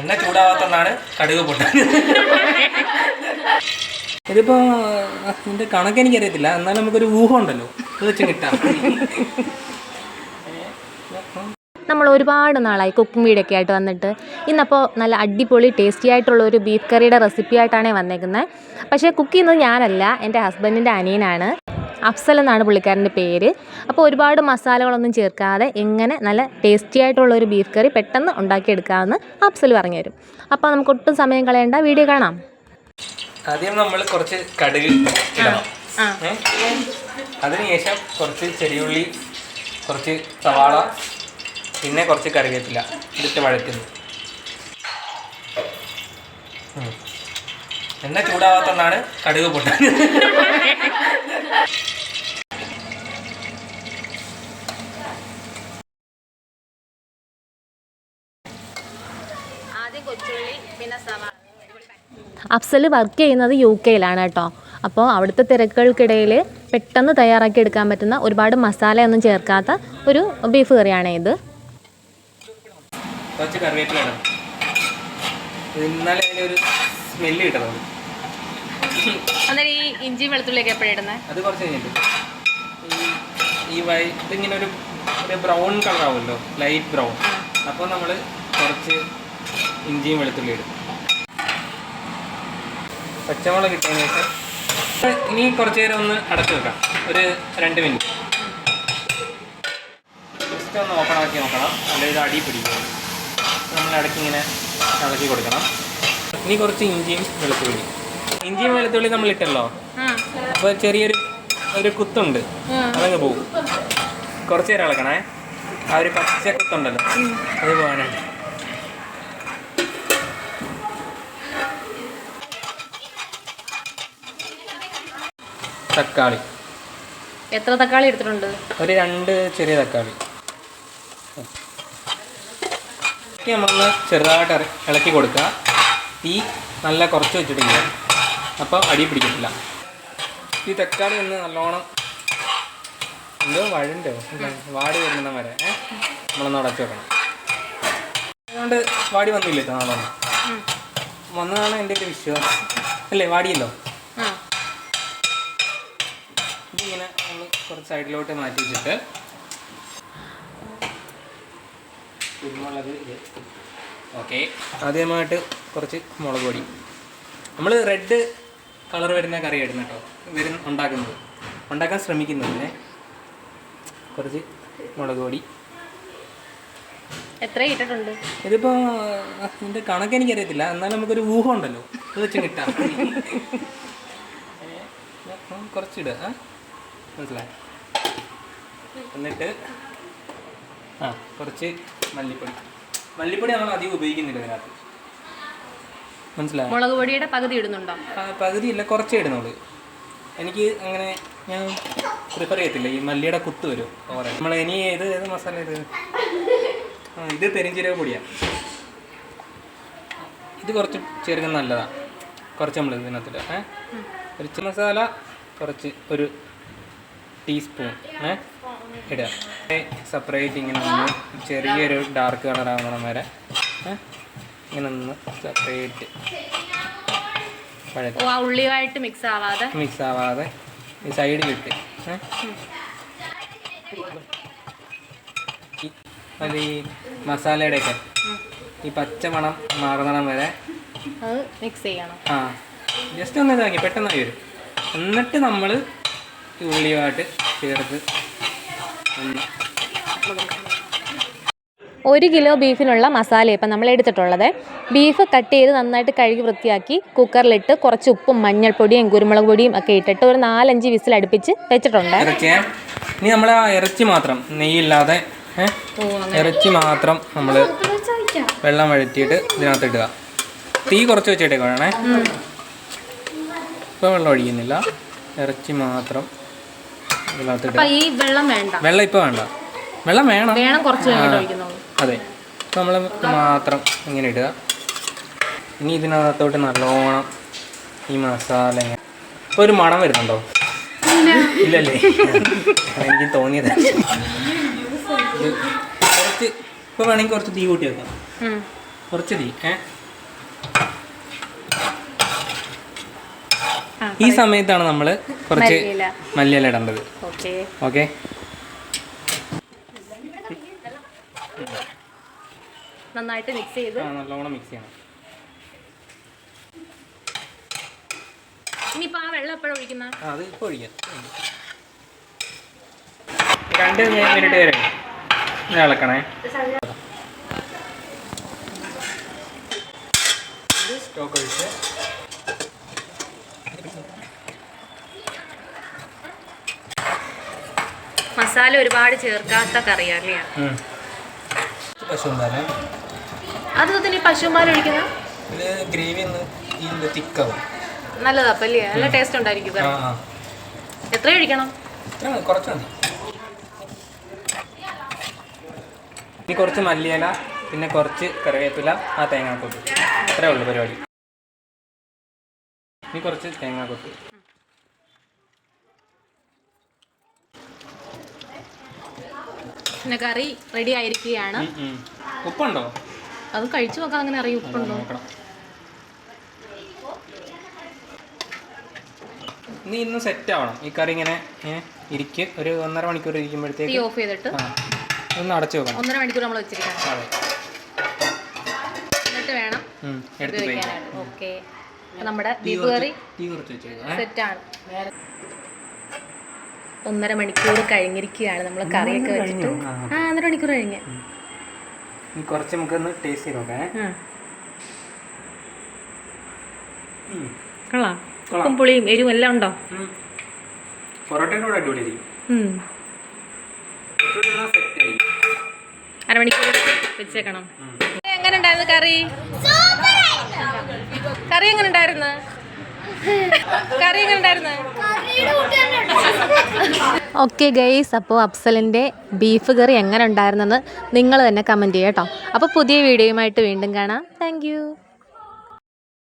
എണ്ണ ചൂടാവാത്തതാണ് കടുക് പൊട്ടാൻ ഇതിപ്പോ ഇതിന്റെ കണക്ക് എനിക്കറിയത്തില്ല. എന്നാലും നമുക്കൊരു ഊഹം ഉണ്ടല്ലോ. അത് വെച്ച് കിട്ടാം. നമ്മൾ ഒരുപാട് നാളായി കുക്കിംഗ് വീഡിയോ ഒക്കെ ആയിട്ട് വന്നിട്ട്. ഇന്നപ്പോൾ നല്ല അടിപൊളി ടേസ്റ്റി ആയിട്ടുള്ള ഒരു ബീഫ് കറിയുടെ റെസിപ്പി ആയിട്ടാണ് വന്നേക്കുന്നത് പക്ഷേ കുക്ക് ചെയ്യുന്നത് ഞാനല്ല. എന്റെ ഹസ്ബൻഡിന്റെ അനിയനാണ്. അഫ്സൽ എന്നാണ് പുള്ളിക്കാരന്റെ പേര്. അപ്പോൾ ഒരുപാട് മസാലകളൊന്നും ചേർക്കാതെ എങ്ങനെ നല്ല ടേസ്റ്റി ആയിട്ടുള്ള ഒരു ബീഫ് കറി പെട്ടെന്ന് ഉണ്ടാക്കിയെടുക്കാമെന്ന് അഫ്സൽ പറഞ്ഞു തരും. അപ്പോൾ നമുക്ക് ഒട്ടും സമയം കളയേണ്ട വീഡിയോ കാണാം. ആദ്യം നമ്മൾ കുറച്ച് കടുക് ഇടണം? അതിനുശേഷം കുറച്ച് ചെറിയുള്ളി കുറച്ച് സവാള പിന്നെ കുറച്ച് കറിവേപ്പില ഇതിട്ട് വഴറ്റുന്നു. എണ്ണ ചൂടാവാത്തതാണ് കടുക് പൊട്ടാൻ അഫ്സൽ വർക്ക് ചെയ്യുന്നത് യു കെയിലാണ് കേട്ടോ. അപ്പോൾ അവിടുത്തെ തിരക്കുകൾക്കിടയിൽ പെട്ടെന്ന് തയ്യാറാക്കി എടുക്കാൻ പറ്റുന്ന ഒരുപാട് മസാലയൊന്നും ചേർക്കാത്ത ഒരു ബീഫ് കറിയാണ് ഇത്. കുറച്ച് കറിവേപ്പില ഇടണം. ഇത് ഇന്നലെ ഒരു സ്മെല്ല് കിട്ടണം. അന്നേരം ഈ ഇഞ്ചിയും വെളുത്തുള്ളിയൊക്കെ എപ്പോഴും ഇടുന്നത് അത് കുറച്ച് കഴിഞ്ഞിട്ട്. ഈ വൈ ഇതിങ്ങനെ ഒരു ഒരു ബ്രൗൺ കളർ ആവുമല്ലോ ലൈറ്റ് ബ്രൗൺ. അപ്പോൾ നമ്മൾ കുറച്ച് ഇഞ്ചിയും വെളുത്തുള്ളി ഇടും. പച്ചമുളക് കിട്ടിയതിന് ശേഷം ഇനി കുറച്ച് നേരം ഒന്ന് അടച്ചു വെക്കാം. ഒരു രണ്ട് മിനിറ്റ്. ജസ്റ്റ് ഒന്ന് ഓപ്പൺ ആക്കി നോക്കണം. അല്ലെങ്കിൽ ഇത് അടി പിടിക്കും നമ്മൾ ഇടയ്ക്ക് ഇങ്ങനെ ഇളക്കി കൊടുക്കണം. ഇനി കുറച്ച് ഇഞ്ചിയും വെളുത്തുള്ളി ഇഞ്ചിയും വെളുത്തുള്ളി നമ്മൾ ഇട്ടല്ലോ അപ്പൊ ചെറിയൊരു ഒരു കുത്തുണ്ട്. അതങ്ങ് പോകും കുറച്ച് നേരം ഇളക്കണേ. ആ ഒരു പച്ച കുത്തുണ്ടല്ലോ. അത് പോകാനായിട്ട് തക്കാളി. എത്ര തക്കാളി എടുത്തിട്ടുണ്ട്? ഒരു രണ്ട് ചെറിയ തക്കാളി. നമ്മളൊന്ന് ചെറുതായിട്ട് ഇളക്കി കൊടുക്കുക. തീ നല്ല കുറച്ച് വെച്ചിട്ടില്ല അപ്പോൾ അടി പിടിക്കത്തില്ല. ഈ തക്കാളി ഒന്ന് നല്ലോണം എന്തോ വഴണ്ടോ വാടി വരുന്ന വരെ? നമ്മളൊന്ന് അടച്ചു വെക്കണം. അതുകൊണ്ട് വാടി വന്നില്ലേ നല്ലോണം വന്നതാണ് എന്റെ ഒരു വിശ്വാസം. അല്ലേ? വാടിയല്ലോ? ഇതിങ്ങനെ നമ്മൾ കുറച്ച് സൈഡിലോട്ട് മാറ്റി വെച്ചിട്ട് കുരുമുളക് ഓക്കെ. ആദ്യമായിട്ട് കുറച്ച് മുളക് പൊടി. നമ്മൾ റെഡ് കളർ വരുന്ന കറിയായിരുന്നു കേട്ടോ. വരുന്ന ഉണ്ടാക്കുന്നത്. ഉണ്ടാക്കാൻ ശ്രമിക്കുന്നതിന് കുറച്ച് മുളക് പൊടി. എത്ര ഇട്ടിട്ടുണ്ട്? ഇതിപ്പോൾ ഇതിന്റെ കണക്ക് എനിക്കറിയത്തില്ല. എന്നാലും നമുക്കൊരു ഊഹം ഉണ്ടല്ലോ. അത് വെച്ച് കിട്ടാം. കുറച്ചിടുക മനസ്സിലായി? എന്നിട്ട് ആ കുറച്ച് മല്ലിപ്പൊടി. മല്ലിപ്പൊടി നമ്മൾ അധികം ഉപയോഗിക്കുന്നില്ല ഇതിനകത്ത്. മനസ്സിലായി? മുളക് പൊടിയുടെ പകുതി ഇടുന്നുണ്ടോ? പകുതി ഇല്ല കുറച്ചേ ഇടുന്നുള്ളൂ. എനിക്ക് അങ്ങനെ ഞാൻ പ്രിഫർ ചെയ്യത്തില്ല. ഈ മല്ലിയുടെ കുത്ത് വരും ഓരോ നമ്മൾ ഇനി ഏത് ഏത് മസാല ഇത്? ആ ഇത് പെരിഞ്ചീരക പൊടിയാണ് ഇത് കുറച്ച് ചേർക്കുന്നത് നല്ലതാണ് കുറച്ച് നമ്മൾ ഇതിനകത്തില്ല ഏ? ഒരു മസാല കുറച്ച് ഒരു ടീസ്പൂൺ ഏ? ഇടുക. സെപ്പറേറ്റ് ഇങ്ങനെ ചെറിയൊരു ഡാർക്ക് കളർ ആവുന്ന വരെ. ഏ? ഇങ്ങനെ ഒന്ന് സെപ്പറേറ്റ് ഓ ആ ഉള്ളിയുമായിട്ട് മിക്സ് ആവാതെ? മിക്സ് ആവാതെ ഈ ഏ? ഈ- അത് ഈ മസാലയുടെയൊക്കെ ഈ പച്ച മണം മാറുന്നിടം വരെ അത് മിക്സ് ചെയ്യണം. ആ ജസ്റ്റ് ഒന്ന് ഇതാക്കി പെട്ടെന്നായി വരും. എന്നിട്ട് നമ്മൾ ഈ ഉള്ളിയുമായിട്ട് ചേർത്ത് ഒന്ന് ഒരു കിലോ ബീഫിനുള്ള മസാല ഇപ്പം നമ്മൾ എടുത്തിട്ടുള്ളത്. ബീഫ് കട്ട് ചെയ്ത് നന്നായിട്ട് കഴുകി വൃത്തിയാക്കി കുക്കറിലിട്ട് കുറച്ച് ഉപ്പും മഞ്ഞൾപ്പൊടിയും കുരുമുളക് പൊടിയും ഒക്കെ ഇട്ടിട്ട് ഒരു നാലഞ്ച് വിസിൽ അടുപ്പിച്ച് വെച്ചിട്ടുണ്ട്. ഇനി നമ്മൾ ആ ഇറച്ചി മാത്രം നെയ്യില്ലാതെ? ഇറച്ചി മാത്രം നമ്മൾ വെള്ളം വഴറ്റിയിട്ട് ഇതിനകത്ത് ഇടുക. തീ കുറച്ച് വെച്ചിട്ടേക്ക് വേണേ ഇപ്പോൾ വെള്ളം ഒഴിക്കുന്നില്ല ഇറച്ചി മാത്രം ഇതിനകത്ത് ഇടുക. ഈ വെള്ളം വേണ്ട. വെള്ളം ഇപ്പോൾ വേണ്ട. വെള്ളം വേണം. വേണം കുറച്ച് അതെ. നമ്മൾ മാത്രം ഇങ്ങനെ ഇടുക. ഇനി ഇതിനകത്തോട്ട് നല്ലോണം ഈ മസാല ഇപ്പൊ ഇപ്പോൾ ഒരു മണം വരുന്നുണ്ടോ? ഇല്ലല്ലേ? എനിക്ക് തോന്നിയത്. കുറച്ച് ഇപ്പോൾ വേണമെങ്കിൽ കുറച്ച് തീ കൂട്ടി വെക്കാം. കുറച്ച് തീ ഏ? ഈ സമയത്താണ് നമ്മൾ കുറച്ച് മല്ലിയില. ഇടേണ്ടത്. ഓക്കെ? നന്നായിട്ട് മിക്സ് ചെയ്ത്. നല്ലോണം മിക്സ് ചെയ്യണം. ഇനിയിപ്പോൾ ആ വെള്ളം എപ്പോഴും ഒഴിക്കുന്ന? ആ, അത് ഇപ്പോൾ ഒഴിക്കാം. രണ്ട് മിനിറ്റ് വരെ ഇളക്കണേ. സ്റ്റോക്ക് ഒഴിച്ച്. മസാല ഒരുപാട് ചേർക്കാത്ത കറിയല്ലേ ഉം. പശു എന്തായാലും അത് തന്നെ പശുമാല ഒഴിക്കുന്ന ഇത് ഗ്രേവി ഒന്ന് ഇതിന്റെ തിക്കാവും. നല്ലതാപ്പല്ലേ നല്ല ടേസ്റ്റ് ഉണ്ടായിരിക്കും എത്ര ഒഴിക്കണം കുറച്ച് മതി. ഇനി കുറച്ച് മല്ലിയില പിന്നെ കുറച്ച് കറിവേപ്പില ആ തേങ്ങാക്കൊത്ത്. അത്രേ ഉള്ളൂ പരിപാടി. ഇനി കുറച്ച് തേങ്ങാക്കൊത്ത്. പിന്നെ കറി റെഡി ആയിരിക്കുകയാണ്. ഉപ്പുണ്ടോ? അത് കഴിച്ചു നോക്കാം അങ്ങനെ അറിയും ഉപ്പുണ്ടോ. നീ ഇന്ന് സെറ്റ് ആവണം. ഈ കറി ഇങ്ങനെ ഇരിക്ക്. ഒരു ഒന്നര മണിക്കൂർ ഇരിക്കുമ്പോഴത്തേക്ക് ഓഫ് ചെയ്തിട്ട്. ഒന്ന് അടച്ചു വെക്കണം. ഒന്നര മണിക്കൂർ നമ്മൾ വെച്ചിരിക്കണം. എന്നിട്ട് വേണം എടുത്തു ഓക്കെ നമ്മുടെ ദീപ് ബീഫ് കറി തീ ആണ്. സെറ്റാണ് ഒന്നര മണിക്കൂർ കഴിഞ്ഞിരിക്കുകയാണ് നമ്മൾ കറിയൊക്കെ വെച്ചിട്ട്. ആ. ഒന്നര മണിക്കൂർ കഴിഞ്ഞ്. കുറച്ച് നമുക്കൊന്ന് ടേസ്റ്റ് ചെയ്ത് നോക്കാം. കൊള്ളാം. ഉപ്പും പുളിയും എരിവും എല്ലാം ഉണ്ടോ. പൊറോട്ടയുടെ അടിപൊളിയായിരിക്കും അരമണിക്കൂർ വെച്ചേക്കണം. എങ്ങനെ ഉണ്ടായിരുന്നു കറി? കറി എങ്ങനെ ഉണ്ടായിരുന്നു? കറി ഉണ്ടായിരുന്നു? ഓക്കെ ഗൈസ് അപ്പോൾ അഫ്സലിന്റെ ബീഫ് കറി എങ്ങനെ ഉണ്ടായിരുന്നെന്ന് നിങ്ങൾ തന്നെ കമന്റ് ചെയ്യാം കേട്ടോ. അപ്പോൾ പുതിയ വീഡിയോയുമായിട്ട് വീണ്ടും കാണാം. താങ്ക്